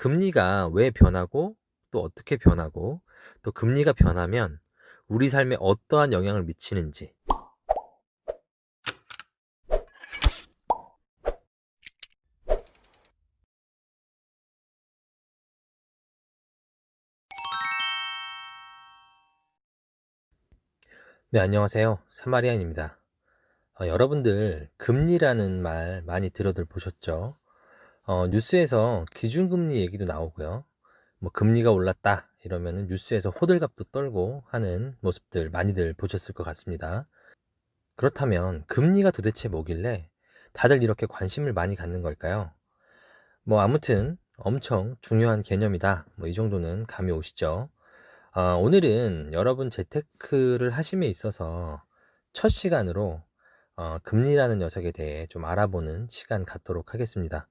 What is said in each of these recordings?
금리가 왜 변하고 또 어떻게 변하고 또 금리가 변하면 우리 삶에 어떠한 영향을 미치는지 네, 안녕하세요. 사마리안입니다. 어, 여러분들 금리라는 말 많이 들어들 보셨죠? 어, 뉴스에서 기준금리 얘기도 나오고요. 뭐 금리가 올랐다 이러면은 뉴스에서 호들갑도 떨고 하는 모습들 많이들 보셨을 것 같습니다. 그렇다면 금리가 도대체 뭐길래 다들 이렇게 관심을 많이 갖는 걸까요? 뭐 아무튼 엄청 중요한 개념이다. 뭐 이 정도는 감이 오시죠? 아, 오늘은 여러분 재테크를 하심에 있어서 첫 시간으로 어, 금리라는 녀석에 대해 좀 알아보는 시간 갖도록 하겠습니다.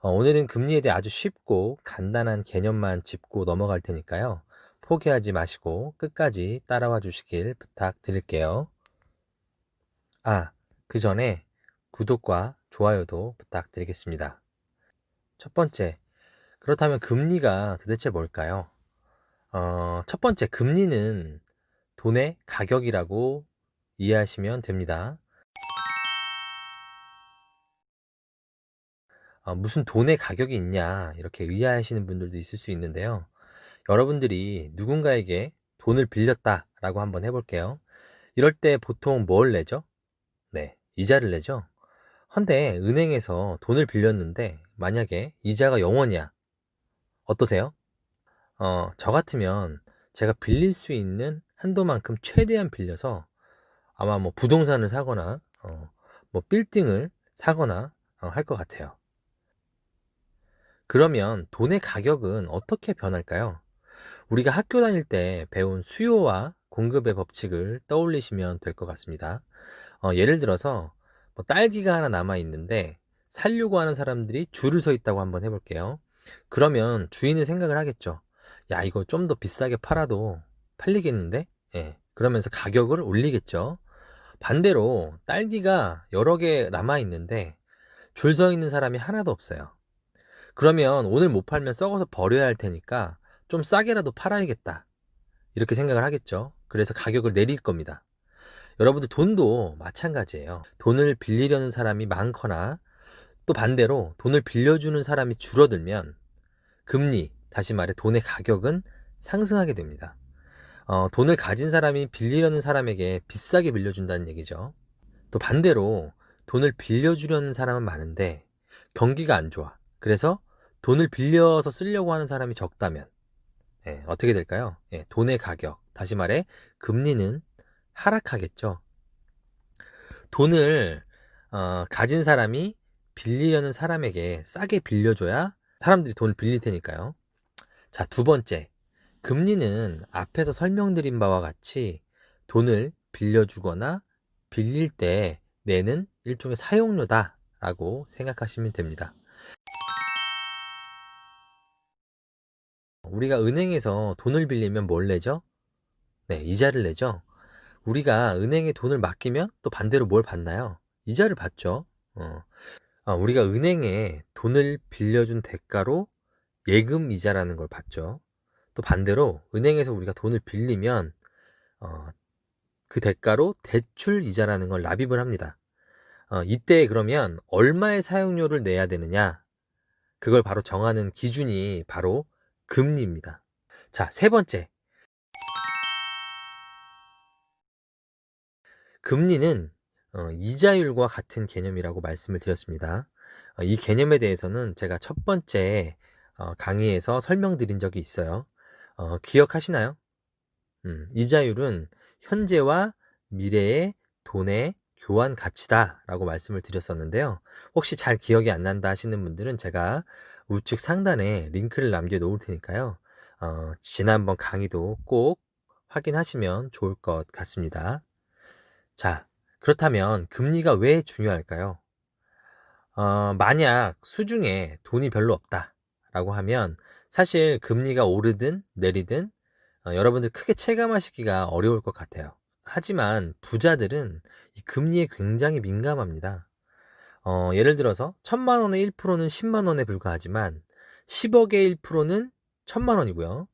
어, 오늘은 금리에 대해 아주 쉽고 간단한 개념만 짚고 넘어갈 테니까요. 포기하지 마시고 끝까지 따라와 주시길 부탁드릴게요. 아, 그 전에 구독과 좋아요도 부탁드리겠습니다. 첫 번째, 그렇다면 금리가 도대체 뭘까요? 어, 첫 번째, 금리는 돈의 가격이라고 이해하시면 됩니다. 어, 무슨 돈의 가격이 있냐, 이렇게 의아하시는 분들도 있을 수 있는데요. 여러분들이 누군가에게 돈을 빌렸다라고 한번 해볼게요. 이럴 때 보통 뭘 내죠? 네, 이자를 내죠. 헌데 은행에서 돈을 빌렸는데 만약에 이자가 0원이야. 어떠세요? 어, 저 같으면 제가 빌릴 수 있는 한도만큼 최대한 빌려서 아마 뭐 부동산을 사거나 어, 뭐 빌딩을 사거나 어, 할 것 같아요. 그러면 돈의 가격은 어떻게 변할까요? 우리가 학교 다닐 때 배운 수요와 공급의 법칙을 떠올리시면 될 것 같습니다. 어, 예를 들어서 뭐 딸기가 하나 남아 있는데 살려고 하는 사람들이 줄을 서 있다고 한번 해볼게요. 그러면 주인은 생각을 하겠죠. 야, 이거 좀 더 비싸게 팔아도 팔리겠는데? 예. 그러면서 가격을 올리겠죠. 반대로 딸기가 여러 개 남아 있는데 줄 서 있는 사람이 하나도 없어요. 그러면 오늘 못 팔면 썩어서 버려야 할 테니까 좀 싸게라도 팔아야겠다. 이렇게 생각을 하겠죠. 그래서 가격을 내릴 겁니다. 여러분들 돈도 마찬가지예요. 돈을 빌리려는 사람이 많거나 또 반대로 돈을 빌려주는 사람이 줄어들면 금리, 다시 말해 돈의 가격은 상승하게 됩니다. 어, 돈을 가진 사람이 빌리려는 사람에게 비싸게 빌려준다는 얘기죠. 또 반대로 돈을 빌려주려는 사람은 많은데 경기가 안 좋아. 그래서 돈을 빌려서 쓰려고 하는 사람이 적다면 예, 어떻게 될까요? 예, 돈의 가격, 다시 말해 금리는 하락하겠죠. 돈을 어, 가진 사람이 빌리려는 사람에게 싸게 빌려줘야 사람들이 돈을 빌릴 테니까요. 자, 두 번째. 금리는 앞에서 설명드린 바와 같이 돈을 빌려주거나 빌릴 때 내는 일종의 사용료다라고 생각하시면 됩니다. 우리가 은행에서 돈을 빌리면 뭘 내죠? 네, 이자를 내죠. 우리가 은행에 돈을 맡기면 또 반대로 뭘 받나요? 이자를 받죠. 어. 아, 우리가 은행에 돈을 빌려준 대가로 예금 이자라는 걸 받죠. 또 반대로 은행에서 우리가 돈을 빌리면 어, 그 대가로 대출 이자라는 걸 납입을 합니다. 어, 이때 그러면 얼마의 사용료를 내야 되느냐? 그걸 바로 정하는 기준이 바로 금리입니다. 자, 세 번째. 금리는 어, 이자율과 같은 개념이라고 말씀을 드렸습니다. 어, 이 개념에 대해서는 제가 첫 번째 어, 강의에서 설명드린 적이 있어요. 어, 기억하시나요? 음, 이자율은 현재와 미래의 돈의 교환 가치다라고 말씀을 드렸었는데요. 혹시 잘 기억이 안 난다 하시는 분들은 제가 우측 상단에 링크를 남겨 놓을 테니까요. 어, 지난번 강의도 꼭 확인하시면 좋을 것 같습니다. 자, 그렇다면 금리가 왜 중요할까요? 어, 만약 수중에 돈이 별로 없다 라고 하면 사실 금리가 오르든 내리든 어, 여러분들 크게 체감하시기가 어려울 것 같아요. 하지만 부자들은 이 금리에 굉장히 민감합니다. 어, 예를 들어서 천만 원의 1%는 10만 원에 불과하지만 10억의 1%는 1000만 원이고요.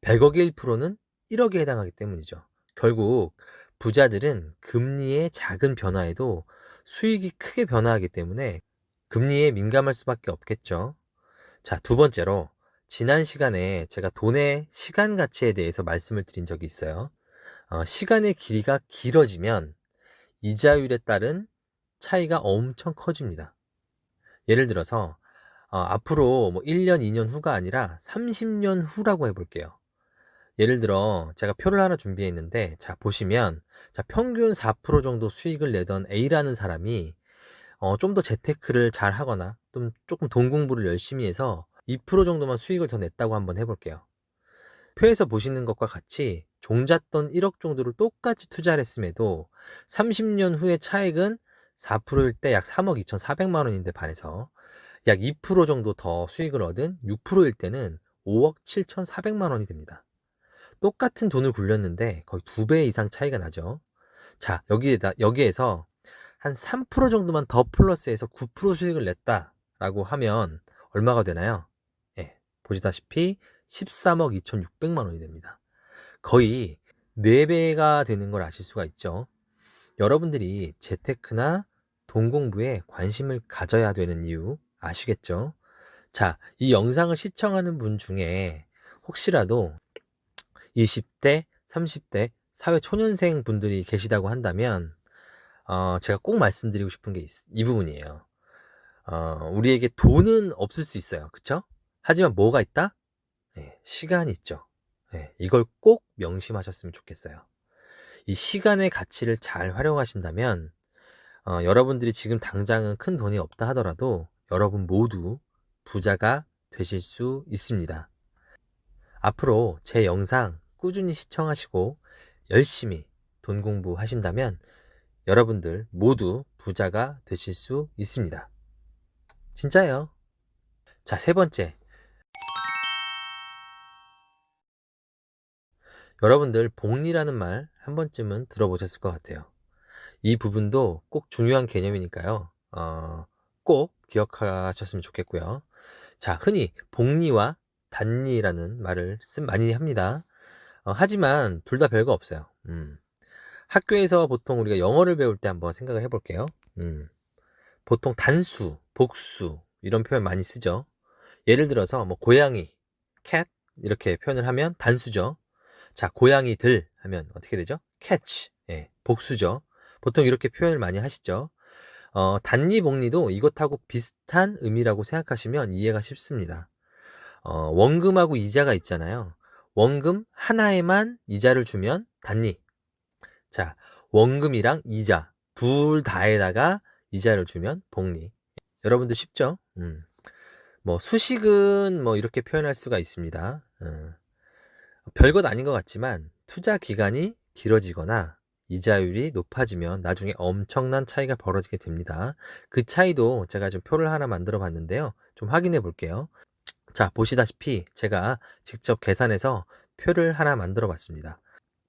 100억의 1%는 1억에 해당하기 때문이죠. 결국 부자들은 금리의 작은 변화에도 수익이 크게 변화하기 때문에 금리에 민감할 수밖에 없겠죠. 자, 두 번째로 지난 시간에 제가 돈의 시간 가치에 대해서 말씀을 드린 적이 있어요. 어, 시간의 길이가 길어지면 이자율에 따른 차이가 엄청 커집니다. 예를 들어서 어, 앞으로 뭐 1년, 2년 후가 아니라 30년 후라고 해볼게요. 예를 들어 제가 표를 하나 준비했는데 자 보시면 자 평균 4% 정도 수익을 내던 A라는 사람이 어, 좀 더 재테크를 잘 하거나 좀 조금 돈 공부를 열심히 해서 2% 정도만 수익을 더 냈다고 한번 해볼게요. 표에서 보시는 것과 같이 종잣돈 1억 정도를 똑같이 투자를 했음에도 30년 후의 차액은 4%일 때 약 3억 2,400만 원인데 반해서 약 2% 정도 더 수익을 얻은 6%일 때는 5억 7,400만 원이 됩니다. 똑같은 돈을 굴렸는데 거의 두 배 이상 차이가 나죠. 자, 여기에다, 여기에서 한 3% 정도만 더 플러스해서 9% 수익을 냈다라고 하면 얼마가 되나요? 예, 보시다시피 13억 2,600만 원이 됩니다. 거의 4배가 되는 걸 아실 수가 있죠. 여러분들이 재테크나 돈 공부에 관심을 가져야 되는 이유 아시겠죠? 자, 이 영상을 시청하는 분 중에 혹시라도 20대, 30대, 사회 초년생 분들이 계시다고 한다면, 어, 제가 꼭 말씀드리고 싶은 게 이 부분이에요. 어, 우리에게 돈은 없을 수 있어요. 그쵸? 하지만 뭐가 있다? 네, 시간이 있죠. 네, 이걸 꼭 명심하셨으면 좋겠어요. 이 시간의 가치를 잘 활용하신다면, 어, 여러분들이 지금 당장은 큰 돈이 없다 하더라도 여러분 모두 부자가 되실 수 있습니다. 앞으로 제 영상 꾸준히 시청하시고 열심히 돈 공부하신다면 여러분들 모두 부자가 되실 수 있습니다. 진짜예요. 자, 세 번째. 여러분들 복리라는 말 한 번쯤은 들어보셨을 것 같아요. 이 부분도 꼭 중요한 개념이니까요. 어, 꼭 기억하셨으면 좋겠고요. 자, 흔히 복리와 단리라는 말을 쓴 많이 합니다. 어, 하지만 둘 다 별거 없어요. 음. 학교에서 보통 우리가 영어를 배울 때 한번 생각을 해볼게요. 음. 보통 단수, 복수 이런 표현 많이 쓰죠. 예를 들어서 뭐 고양이, cat 이렇게 표현을 하면 단수죠. 자, 고양이들 하면 어떻게 되죠? catch. 예, 복수죠. 보통 이렇게 표현을 많이 하시죠. 어, 단리 복리도 이것하고 비슷한 의미라고 생각하시면 이해가 쉽습니다. 어, 원금하고 이자가 있잖아요. 원금 하나에만 이자를 주면 단리. 자, 원금이랑 이자 둘 다에다가 이자를 주면 복리. 여러분도 쉽죠? 음. 뭐 수식은 뭐 이렇게 표현할 수가 있습니다. 음. 별것 아닌 것 같지만 투자 기간이 길어지거나 이자율이 높아지면 나중에 엄청난 차이가 벌어지게 됩니다. 그 차이도 제가 좀 표를 하나 만들어 봤는데요. 좀 확인해 볼게요. 자, 보시다시피 제가 직접 계산해서 표를 하나 만들어 봤습니다.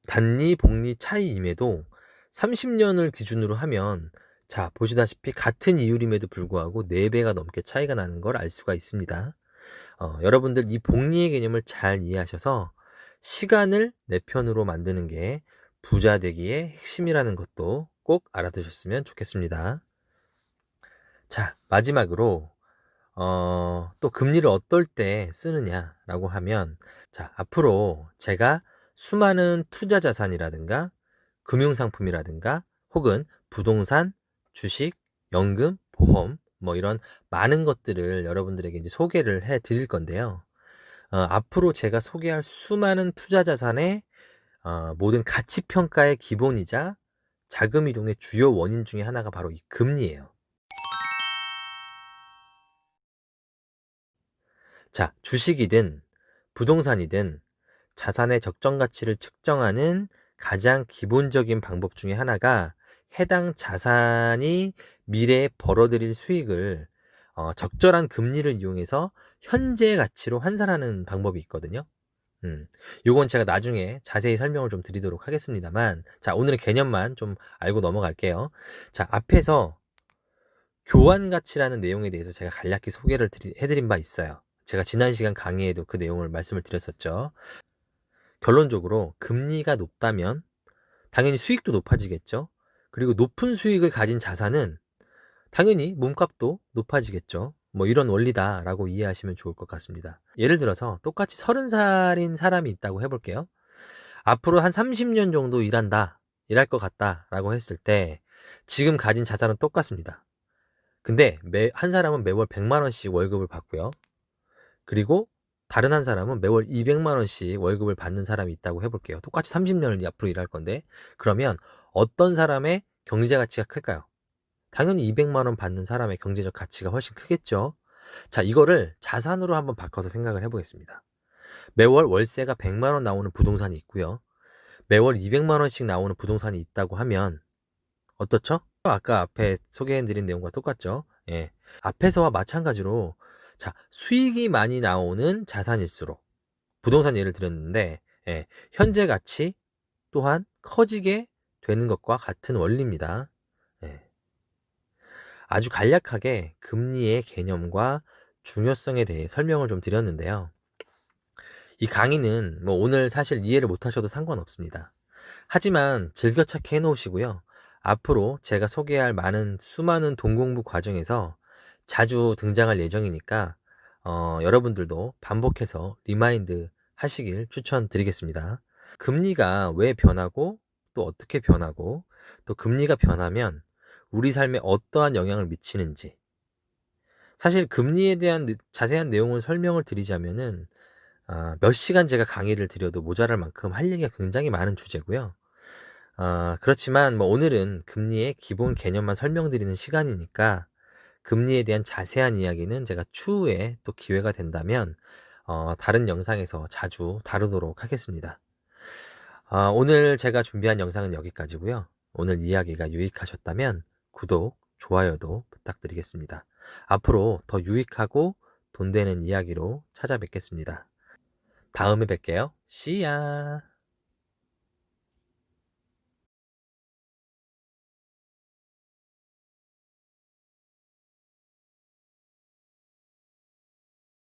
단리, 복리 차이임에도 30년을 기준으로 하면 자, 보시다시피 같은 이율임에도 불구하고 4배가 넘게 차이가 나는 걸 알 수가 있습니다. 어, 여러분들 이 복리의 개념을 잘 이해하셔서 시간을 내 편으로 만드는 게 부자 되기의 핵심이라는 것도 꼭 알아두셨으면 좋겠습니다. 자, 마지막으로 어, 또 금리를 어떨 때 쓰느냐라고 하면 자, 앞으로 제가 수많은 투자 자산이라든가 금융상품이라든가 혹은 부동산, 주식, 연금, 보험 뭐 이런 많은 것들을 여러분들에게 이제 소개를 해 드릴 건데요. 어, 앞으로 제가 소개할 수많은 투자 자산의 어, 모든 가치 평가의 기본이자 자금 이동의 주요 원인 중에 하나가 바로 이 금리예요. 자, 주식이든 부동산이든 자산의 적정 가치를 측정하는 가장 기본적인 방법 중에 하나가 해당 자산이 미래에 벌어들일 수익을 어, 적절한 금리를 이용해서 현재 가치로 환산하는 방법이 있거든요. 음, 요건 제가 나중에 자세히 설명을 좀 드리도록 하겠습니다만, 자, 오늘의 개념만 좀 알고 넘어갈게요. 자, 앞에서 교환 가치라는 내용에 대해서 제가 간략히 소개를 드리, 해드린 바 있어요. 제가 지난 시간 강의에도 그 내용을 말씀을 드렸었죠. 결론적으로 금리가 높다면 당연히 수익도 높아지겠죠. 그리고 높은 수익을 가진 자산은 당연히 몸값도 높아지겠죠. 뭐 이런 원리다라고 이해하시면 좋을 것 같습니다. 예를 들어서 똑같이 30살인 사람이 있다고 해볼게요. 앞으로 한 30년 정도 일한다, 일할 것 같다라고 했을 때 지금 가진 자산은 똑같습니다. 근데 매, 한 사람은 매월 100만원씩 월급을 받고요. 그리고 다른 한 사람은 매월 200만원씩 월급을 받는 사람이 있다고 해볼게요. 똑같이 30년을 앞으로 일할 건데, 그러면 어떤 사람의 경제 가치가 클까요? 당연히 200만원 받는 사람의 경제적 가치가 훨씬 크겠죠? 자, 이거를 자산으로 한번 바꿔서 생각을 해보겠습니다. 매월 월세가 100만원 나오는 부동산이 있고요. 매월 200만원씩 나오는 부동산이 있다고 하면, 어떻죠? 아까 앞에 소개해드린 내용과 똑같죠? 예. 앞에서와 마찬가지로, 자, 수익이 많이 나오는 자산일수록, 부동산 예를 들었는데, 예, 현재 가치 또한 커지게 되는 것과 같은 원리입니다. 예. 아주 간략하게 금리의 개념과 중요성에 대해 설명을 좀 드렸는데요. 이 강의는 뭐 오늘 사실 이해를 못 하셔도 상관없습니다. 하지만 즐겨찾기 해 놓으시고요. 앞으로 제가 소개할 많은 수많은 동공부 과정에서 자주 등장할 예정이니까 어, 여러분들도 반복해서 리마인드 하시길 추천드리겠습니다. 금리가 왜 변하고 또 어떻게 변하고 또 금리가 변하면 우리 삶에 어떠한 영향을 미치는지 사실 금리에 대한 느- 자세한 내용을 설명을 드리자면은 아, 몇 시간 제가 강의를 드려도 모자랄 만큼 할 얘기가 굉장히 많은 주제고요. 아, 그렇지만 뭐 오늘은 금리의 기본 개념만 설명드리는 시간이니까 금리에 대한 자세한 이야기는 제가 추후에 또 기회가 된다면 어, 다른 영상에서 자주 다루도록 하겠습니다. 아, 오늘 제가 준비한 영상은 여기까지고요. 오늘 이야기가 유익하셨다면 구독, 좋아요도 부탁드리겠습니다. 앞으로 더 유익하고 돈 되는 이야기로 찾아뵙겠습니다. 다음에 뵐게요. Ya!